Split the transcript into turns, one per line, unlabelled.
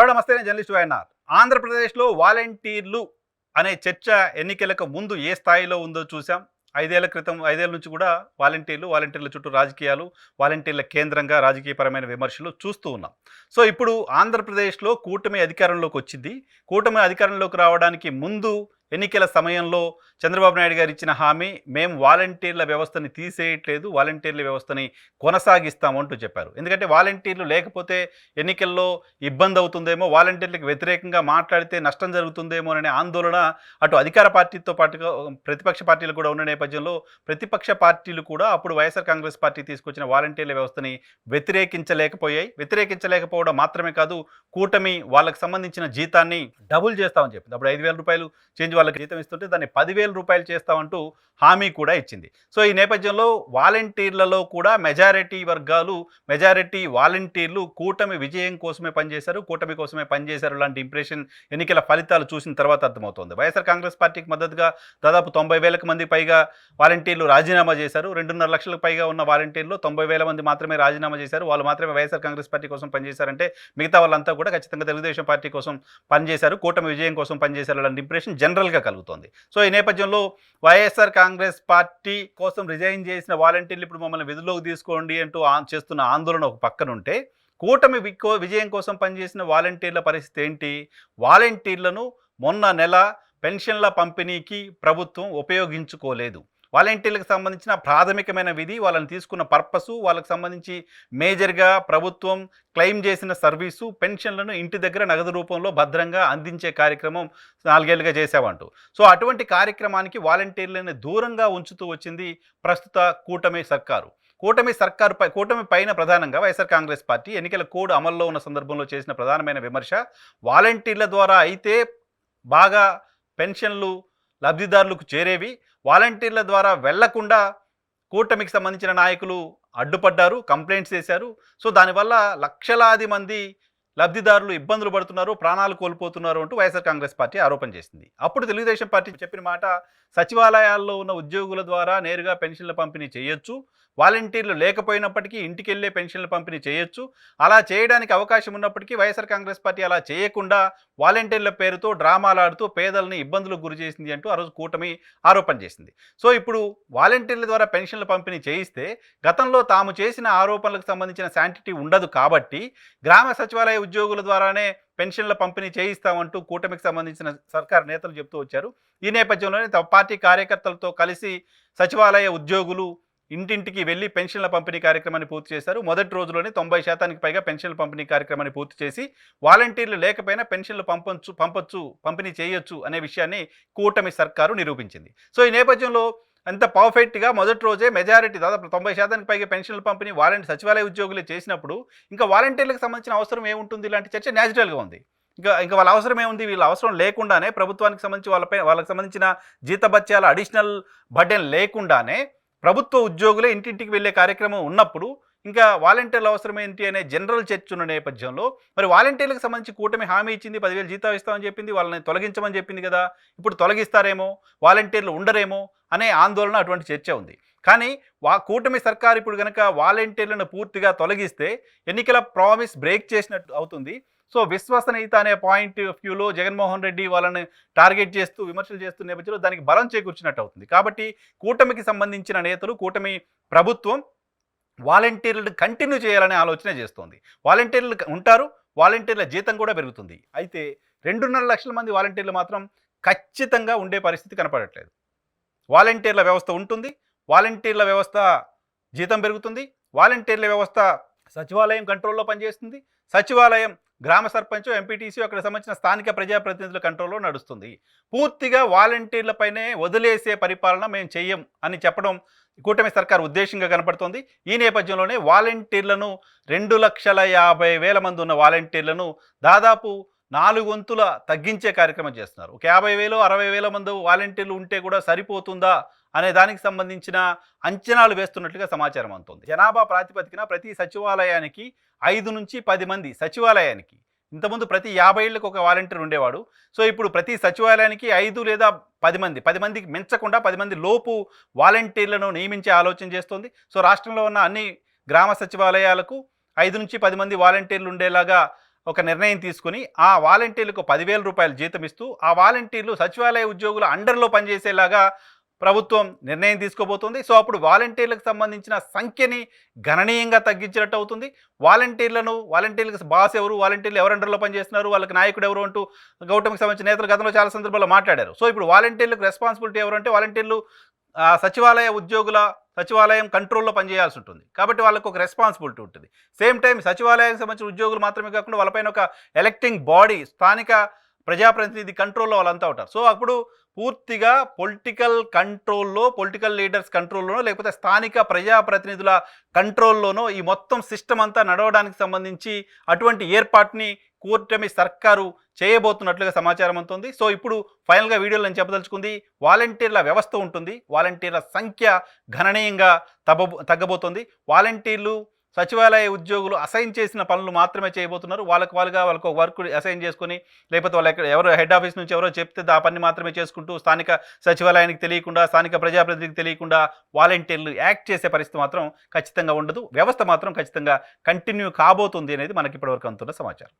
Hello నమస్తే నేను journalist YNR. ఆంధ్రప్రదేశ్లో వాలంటీర్లు అనే చర్చ ఎన్నికలకు ముందు ఏ స్థాయిలో ఉందో చూసాం ఐదేళ్ళ క్రితం ఐదేళ్ళ నుంచి కూడా వాలంటీర్లు వాలంటీర్ల చుట్టూ రాజకీయాలు వాలంటీర్ల కేంద్రంగా రాజకీయపరమైన విమర్శలు చూస్తూ ఉన్నాం. సో ఇప్పుడు ఆంధ్రప్రదేశ్లో కూటమి అధికారంలోకి వచ్చింది. కూటమి అధికారంలోకి రావడానికి ముందు ఎన్నికల సమయంలో చంద్రబాబు నాయుడు గారు ఇచ్చిన హామీ మేము వాలంటీర్ల వ్యవస్థని తీసేయట్లేదు వాలంటీర్ల వ్యవస్థని కొనసాగిస్తామంటూ చెప్పారు. ఎందుకంటే వాలంటీర్లు లేకపోతే ఎన్నికల్లో ఇబ్బంది అవుతుందేమో వాలంటీర్లకు వ్యతిరేకంగా మాట్లాడితే నష్టం జరుగుతుందేమో అనే ఆందోళన అటు అధికార పార్టీతో పాటుగా ప్రతిపక్ష పార్టీలు కూడా ఉన్న నేపథ్యంలో ప్రతిపక్ష పార్టీలు కూడా అప్పుడు వైఎస్ఆర్ కాంగ్రెస్ పార్టీ తీసుకొచ్చిన వాలంటీర్ల వ్యవస్థని వ్యతిరేకించలేకపోయాయి. వ్యతిరేకించలేకపోవడం మాత్రమే కాదు కూటమి వాళ్ళకు సంబంధించిన జీతాన్ని డబుల్ చేస్తామని చెప్పింది. అప్పుడు ఐదు వేల రూపాయలు చేంజ్ వాళ్ళకి జీతం ఇస్తుంటే దాన్ని పదివేల రూపాయలు చేస్తామంటూ హామీ కూడా ఇచ్చింది. సో ఈ నేపథ్యంలో వాలంటీర్లలో కూడా మెజారిటీ వర్గాలు మెజారిటీ వాలంటీర్లు కూటమి విజయం కోసమే పనిచేశారు కూటమి కోసమే పనిచేశారు లాంటి ఇంప్రెషన్ ఎన్నికల ఫలితాలు చూసిన తర్వాత అర్థమవుతోంది. వైఎస్ఆర్ కాంగ్రెస్ పార్టీకి మద్దతుగా దాదాపు తొంభై వేలకు మంది పైగా వాలంటీర్లు రాజీనామా చేశారు. రెండున్నర లక్షలకు పైగా ఉన్న వాలంటీర్లు తొంభై వేల మంది మాత్రమే రాజీనామా చేశారు. వాళ్ళు మాత్రమే వైఎస్ఆర్ కాంగ్రెస్ పార్టీ కోసం పనిచేశారంటే మిగతా వాళ్ళంతా కూడా ఖచ్చితంగా తెలుగుదేశం పార్టీ కోసం పనిచేశారు కూటమి విజయం కోసం పనిచేశారు లాంటి ఇంప్రెషన్ జనరల్ జనరల్గా కలుగుతోంది. సో ఈ నేపథ్యంలో వైఎస్ఆర్ కాంగ్రెస్ పార్టీ కోసం రిజైన్ చేసిన వాలంటీర్లు ఇప్పుడు మమ్మల్ని విధుల్లోకి తీసుకోండి అంటూ చేస్తున్న ఆందోళన ఒక పక్కనుంటే కూటమి విజయం కోసం పనిచేసిన వాలంటీర్ల పరిస్థితి ఏంటి? వాలంటీర్లను మొన్న నెల పెన్షన్ల పంపిణీకి ప్రభుత్వం ఉపయోగించుకోలేదు. వాలంటీర్లకు సంబంధించిన ప్రాథమికమైన విధి వాళ్ళని తీసుకున్న పర్పసు వాళ్ళకి సంబంధించి మేజర్గా ప్రభుత్వం క్లెయిమ్ చేసిన సర్వీసు పెన్షన్లను ఇంటి దగ్గర నగదు రూపంలో భద్రంగా అందించే కార్యక్రమం నాలుగేళ్ళుగా చేసామంటూ సో అటువంటి కార్యక్రమానికి వాలంటీర్లను దూరంగా ఉంచుతూ వచ్చింది ప్రస్తుత కూటమి సర్కారు. కూటమి సర్కారు పై కూటమి పైన ప్రధానంగా వైఎస్ఆర్ కాంగ్రెస్ పార్టీ ఎన్నికల కోడ్ అమల్లో ఉన్న సందర్భంలో చేసిన ప్రధానమైన విమర్శ వాలంటీర్ల ద్వారా అయితే బాగా పెన్షన్లు లబ్ధిదారులకు చేరేవి వాలంటీర్ల ద్వారా వెళ్ళకుండా కూటమికి సంబంధించిన నాయకులు అడ్డుపడ్డారు కంప్లైంట్స్ చేశారు. సో దానివల్ల లక్షలాది మంది లబ్ధిదారులు ఇబ్బందులు పడుతున్నారు ప్రాణాలు కోల్పోతున్నారు అంటూ వైఎస్ఆర్ కాంగ్రెస్ పార్టీ ఆరోపణ చేసింది. అప్పుడు తెలుగుదేశం పార్టీ చెప్పిన మాట సచివాలయాల్లో ఉన్న ఉద్యోగుల ద్వారా నేరుగా పెన్షన్ల పంపిణీ చేయొచ్చు వాలంటీర్లు లేకపోయినప్పటికీ ఇంటికి వెళ్ళే పెన్షన్ల పంపిణీ చేయొచ్చు అలా చేయడానికి అవకాశం ఉన్నప్పటికీ వైఎస్ఆర్ కాంగ్రెస్ పార్టీ అలా చేయకుండా వాలంటీర్ల పేరుతో డ్రామాలు ఆడుతూ పేదల్ని ఇబ్బందులకు గురి చేసింది అంటూ ఆ రోజు కూటమి ఆరోపణ చేసింది. సో ఇప్పుడు వాలంటీర్ల ద్వారా పెన్షన్ల పంపిణీ చేయిస్తే గతంలో తాము చేసిన ఆరోపణలకు సంబంధించిన శాంటిటీ ఉండదు కాబట్టి గ్రామ సచివాలయ ఉద్యోగుల ద్వారానే పెన్షన్ల పంపిణీ చేయిస్తామంటూ కూటమికి సంబంధించిన సర్కార్ నేతలు చెప్తూ వచ్చారు. ఈ నేపథ్యంలోనే తమ పార్టీ కార్యకర్తలతో కలిసి సచివాలయ ఉద్యోగులు ఇంటింటికి వెళ్ళి పెన్షన్ల పంపిణీ కార్యక్రమాన్ని పూర్తి చేశారు. మొదటి రోజులోనే తొంభై శాతానికి పైగా పెన్షన్ల పంపిణీ కార్యక్రమాన్ని పూర్తి చేసి వాలంటీర్లు లేకపోయినా పెన్షన్లు పంపొచ్చు పంపొచ్చు పంపిణీ చేయొచ్చు అనే విషయాన్ని కూటమి సర్కారు నిరూపించింది. సో ఈ నేపథ్యంలో అంత పర్ఫెక్ట్గా మొదటి రోజే మెజారిటీ దాదాపు తొంభై శాతానికి పైగా పెన్షన్ల పంపిణీ వాలంటీ సచివాలయ ఉద్యోగులు చేసినప్పుడు ఇంకా వాలంటీర్లకు సంబంధించిన అవసరం ఏముంటుంది? ఇలాంటి చర్చ న్యాచురల్గా ఉంది. ఇంకా ఇంకా వాళ్ళ అవసరం ఏముంది? వీళ్ళ అవసరం లేకుండానే ప్రభుత్వానికి సంబంధించి వాళ్ళపై వాళ్ళకి సంబంధించిన జీతభత్యాల అడిషనల్ బర్డెన్ లేకుండానే ప్రభుత్వ ఉద్యోగులే ఇంటింటికి వెళ్ళే కార్యక్రమం ఉన్నప్పుడు ఇంకా వాలంటీర్ల అవసరం ఏంటి అనే జనరల్ చర్చ ఉన్న నేపథ్యంలో మరి వాలంటీర్లకు సంబంధించి కూటమి హామీ ఇచ్చింది పదివేలు జీతం ఇస్తామని చెప్పింది వాళ్ళని తొలగించమని చెప్పింది కదా? ఇప్పుడు తొలగిస్తారేమో? వాలంటీర్లు ఉండరేమో? అనే ఆందోళన అటువంటి చర్చ ఉంది. కానీ వా కూటమి సర్కార్ ఇప్పుడు కనుక వాలంటీర్లను పూర్తిగా తొలగిస్తే ఎన్నికల ప్రామిస్ బ్రేక్ చేసినట్టు అవుతుంది. సో విశ్వసనీయత అనే పాయింట్ ఆఫ్ వ్యూలో జగన్మోహన్ రెడ్డి వాళ్ళని టార్గెట్ చేస్తూ విమర్శలు చేస్తున్న నేపథ్యంలో దానికి బలం చేకూర్చినట్టు అవుతుంది. కాబట్టి కూటమికి సంబంధించిన నేతలు కూటమి ప్రభుత్వం వాలంటీర్లను కంటిన్యూ చేయాలనే ఆలోచన చేస్తోంది. వాలంటీర్లు ఉంటారు వాలంటీర్ల జీతం కూడా పెరుగుతుంది. అయితే రెండున్నర లక్షల మంది వాలంటీర్లు మాత్రం ఖచ్చితంగా ఉండే పరిస్థితి కనపడట్లేదు. వాలంటీర్ల వ్యవస్థ ఉంటుంది వాలంటీర్ల వ్యవస్థ జీతం పెరుగుతుంది వాలంటీర్ల వ్యవస్థ సచివాలయం కంట్రోల్లో పనిచేస్తుంది సచివాలయం గ్రామ సర్పంచ్ ఎంపీటీసీ అక్కడ సంబంధించిన స్థానిక ప్రజాప్రతినిధుల కంట్రోల్లో నడుస్తుంది. పూర్తిగా వాలంటీర్లపైనే వదిలేసే పరిపాలన మేము చెయ్యం అని చెప్పడం కూటమి సర్కార్ ఉద్దేశంగా కనపడుతోంది. ఈ నేపథ్యంలోనే వాలంటీర్లను రెండు లక్షల యాభై వేల మంది ఉన్న వాలంటీర్లను దాదాపు నాలుగు వంతుల తగ్గించే కార్యక్రమం చేస్తున్నారు. ఒక యాభై వేలు అరవై వేల మంది వాలంటీర్లు ఉంటే కూడా సరిపోతుందా అనే దానికి సంబంధించిన అంచనాలు వేస్తున్నట్లుగా సమాచారం అందుతుంది. జనాభా ప్రాతిపదికన ప్రతి సచివాలయానికి ఐదు నుంచి పది మంది సచివాలయానికి ఇంతకుముందు ప్రతి యాభై ఏళ్ళకి ఒక వాలంటీర్ ఉండేవాడు. సో ఇప్పుడు ప్రతి సచివాలయానికి ఐదు లేదా పది మంది పది మందికి మించకుండా పది మంది లోపు వాలంటీర్లను నియమించే ఆలోచన చేస్తోంది. సో రాష్ట్రంలో ఉన్న అన్ని గ్రామ సచివాలయాలకు ఐదు నుంచి పది మంది వాలంటీర్లు ఉండేలాగా ఒక నిర్ణయం తీసుకుని ఆ వాలంటీర్లకు పదివేల రూపాయలు జీతం ఇస్తూ ఆ వాలంటీర్లు సచివాలయ ఉద్యోగుల అండర్లో పనిచేసేలాగా ప్రభుత్వం నిర్ణయం తీసుకోబోతుంది. సో అప్పుడు వాలంటీర్లకు సంబంధించిన సంఖ్యని గణనీయంగా తగ్గించినట్టు అవుతుంది. వాలంటీర్లను వాలంటీర్లకు బాస్ ఎవరు వాలంటీర్లు ఎవరు అండర్లో పనిచేస్తున్నారు వాళ్ళకి నాయకుడు ఎవరు అంటూ గౌతమ్కి సంబంధించిన నేతలు గతంలో చాలా సందర్భాల్లో మాట్లాడారు. సో ఇప్పుడు వాలంటీర్లకు రెస్పాన్సిబిలిటీ ఎవరు అంటే వాలంటీర్లు సచివాలయ ఉద్యోగుల సచివాలయం కంట్రోల్లో పనిచేయాల్సి ఉంటుంది. కాబట్టి వాళ్ళకు ఒక రెస్పాన్సిబిలిటీ ఉంటుంది. సేమ్ టైం సచివాలయానికి సంబంధించిన ఉద్యోగులు మాత్రమే కాకుండా వాళ్ళపైన ఒక ఎలక్టింగ్ బాడీ స్థానిక ప్రజాప్రతినిధి కంట్రోల్లో వాళ్ళంతా ఉంటారు. సో అప్పుడు పూర్తిగా పొలిటికల్ కంట్రోల్లో పొలిటికల్ లీడర్స్ కంట్రోల్లోనో లేకపోతే స్థానిక ప్రజాప్రతినిధుల కంట్రోల్లోనో ఈ మొత్తం సిస్టమ్ అంతా నడవడానికి సంబంధించి అటువంటి ఏర్పాటుని కూటమి సర్కారు చేయబోతున్నట్లుగా సమాచారం అందుతుంది. సో ఇప్పుడు ఫైనల్గా వీడియోలో నేను చెప్పదలుచుకుంది వాలంటీర్ల వ్యవస్థ ఉంటుంది. వాలంటీర్ల సంఖ్య గణనీయంగా తగ్గబో తగ్గబోతుంది. వాలంటీర్లు సచివాలయ ఉద్యోగులు అసైన్ చేసిన పనులు మాత్రమే చేయబోతున్నారు. వాళ్ళకి వాళ్ళుగా వాళ్ళకు ఒక వర్క్ అసైన్ చేసుకొని లేకపోతే వాళ్ళు ఎక్కడ ఎవరో హెడ్ ఆఫీస్ నుంచి ఎవరో చెప్తే ఆ పని మాత్రమే చేసుకుంటూ స్థానిక సచివాలయానికి తెలియకుండా స్థానిక ప్రజాప్రతినిధికి తెలియకుండా వాలంటీర్లు యాక్ట్ చేసే పరిస్థితి మాత్రం ఖచ్చితంగా ఉండదు. వ్యవస్థ మాత్రం ఖచ్చితంగా కంటిన్యూ కాబోతుంది అనేది మనకి ఇప్పటివరకు అందుతున్న సమాచారం.